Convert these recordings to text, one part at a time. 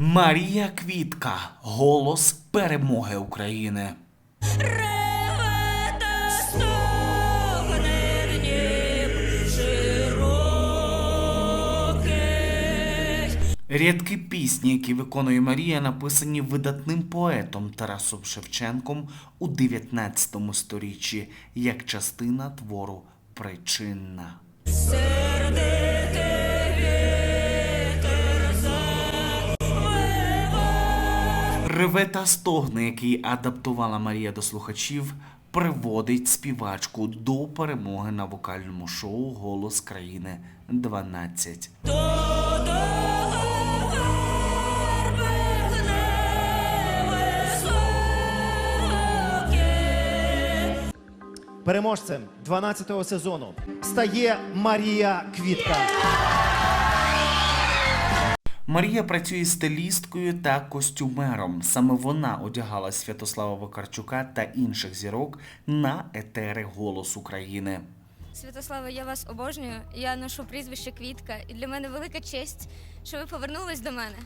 Марія Квітка голос перемоги України. Рядки пісні, які виконує Марія, написані видатним поетом Тарасом Шевченком у 19 сторіччі як частина твору Причинна. Сердите Реве та стогне, який адаптувала Марія до слухачів, приводить співачку до перемоги на вокальному шоу Голос країни 12. До верби гневе високе. Переможцем 12-го сезону стає Марія Квітка. Марія працює стилісткою та костюмером. Саме вона одягала Святослава Вакарчука та інших зірок на етери Голос України. Святослава, я вас обожнюю. Я ношу прізвище Квітка, і для мене велика честь, що ви повернулись до мене.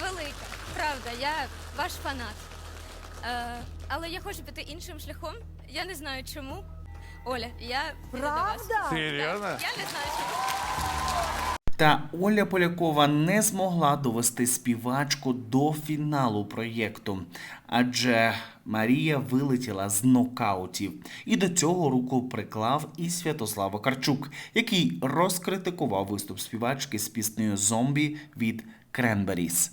Велика, правда, я ваш фанат. Е, але я хочу піти іншим шляхом. Я не знаю чому. Оля, я піду до вас. Серйозно? Я не знаю чому. Та Оля Полякова не змогла довести співачку до фіналу проєкту, адже Марія вилетіла з нокаутів. І до цього руку приклав і Святослав Вакарчук, який розкритикував виступ співачки з піснею Зомбі від Кренберіс.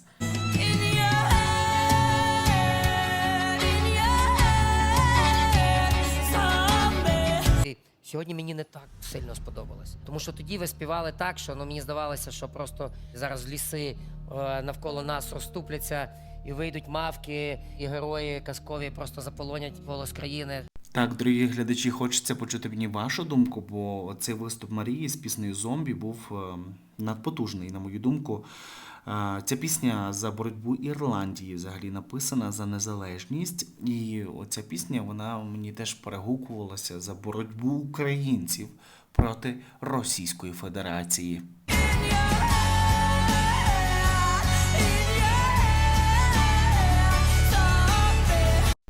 Сьогодні мені не так сильно сподобалось. Тому що тоді ви співали так, що ну, мені здавалося, що просто зараз ліси е, навколо нас розступляться і вийдуть мавки, і герої казкові просто заполонять голос країни. Так, дорогі глядачі, хочеться почути мені вашу думку, бо цей виступ Марії з піснею Зомбі був е, надпотужний, на мою думку. Ця пісня за боротьбу Ірландії взагалі написана за незалежність. І оця пісня вона мені теж перегукувалася за боротьбу українців проти Російської Федерації.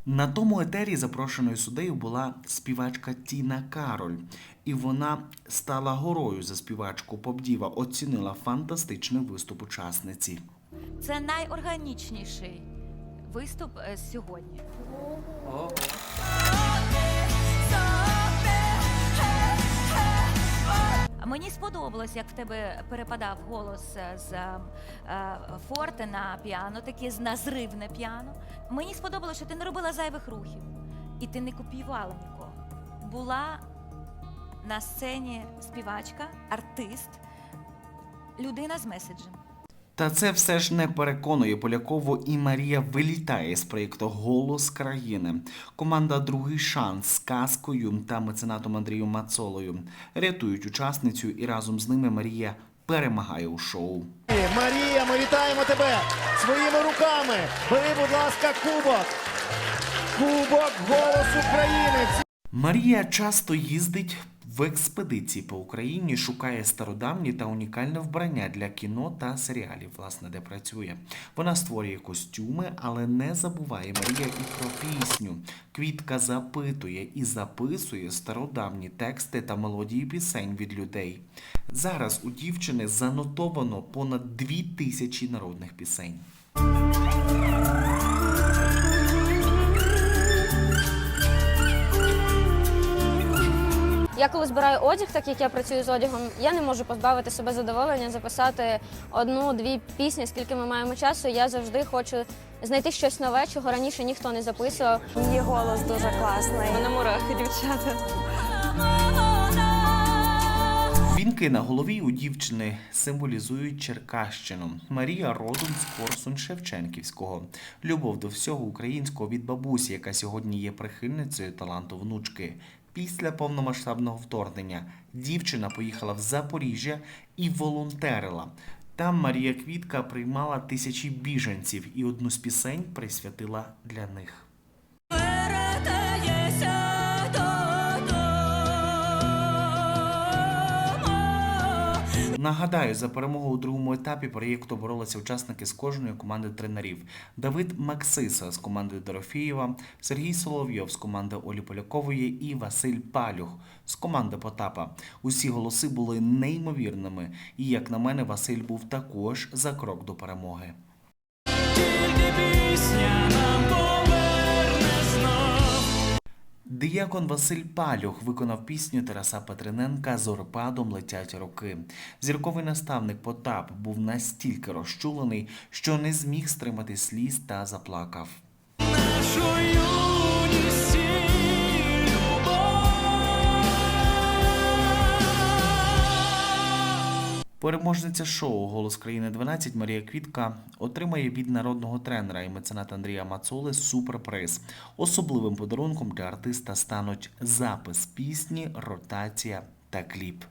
На тому етері запрошеною суддею була співачка Тіна Кароль, і вона стала горою за співачку Попдіва. Оцінила фантастичний виступ учасниці. Це найорганічніший виступ е, сьогодні. Мені сподобалось, як в тебе перепадав голос е, з е, е, форте на піано, таке з назривне піано. Мені сподобалось, що ти не робила зайвих рухів і ти не копіювала нікого. Була на сцені співачка, артист, людина з меседжем. Та це все ж не переконує Полякову, і Марія вилітає з проєкту Голос країни. Команда Другий шанс з казкою та меценатом Андрієм Мацолою рятують учасницю, і разом з ними Марія перемагає у шоу. Марія, ми вітаємо тебе своїми руками. Бери, будь ласка, кубок. Кубок голос України. Марія часто їздить в експедиції по Україні, шукає стародавні та унікальне вбрання для кіно та серіалів, власне, де працює. Вона створює костюми, але не забуває Марія і про пісню. Квітка запитує і записує стародавні тексти та мелодії пісень від людей. Зараз у дівчини занотовано понад дві тисячі народних пісень. Я коли збираю одяг, так як я працюю з одягом, я не можу позбавити себе задоволення записати одну-дві пісні, скільки ми маємо часу. Я завжди хочу знайти щось нове, чого раніше ніхто не записував. Її голос дуже класний. На мурахи, дівчата. Вінки на голові у дівчини символізують Черкащину. Марія родом з Корсунь Шевченківського. Любов до всього українського від бабусі, яка сьогодні є прихильницею таланту внучки. Після повномасштабного вторгнення дівчина поїхала в Запоріжжя і волонтерила. Там Марія Квітка приймала тисячі біженців і одну з пісень присвятила для них. Вертаєся Нагадаю, за перемогу у другому етапі проєкту боролися учасники з кожної команди тренерів: Давид Максиса з команди Дорофієва, Сергій Соловйов з команди Олі Полякової і Василь Палюх з команди Потапа. Усі голоси були неймовірними, і як на мене, Василь був також за крок до перемоги. Диякон Василь Палюх виконав пісню Тараса Петриненка Зорпадом летять роки. Зірковий наставник Потап був настільки розчулений, що не зміг стримати сліз та заплакав. Переможниця шоу Голос країни 12 Марія Квітка отримає від народного тренера і мецената Андрія Мацоли суперприз. Особливим подарунком для артиста стануть запис пісні, ротація та кліп.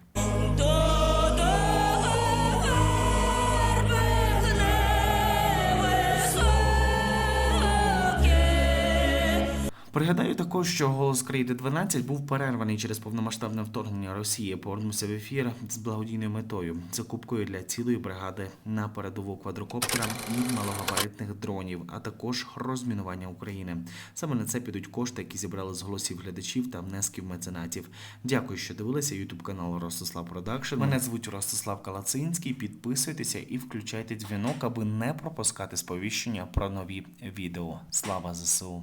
Пригадаю також, що голос країни 12 був перерваний через повномасштабне вторгнення Росії. Повернувся в ефір з благодійною метою закупкою для цілої бригади на передову квадрокоптера і малогабаритних дронів, а також розмінування України. Саме на це підуть кошти, які зібрали з голосів глядачів та внесків меценатів. Дякую, що дивилися. Ютуб канал Ростислав Продакшн. Мене звуть Ростислав Калацинський. Підписуйтеся і включайте дзвінок, аби не пропускати сповіщення про нові відео. Слава ЗСУ!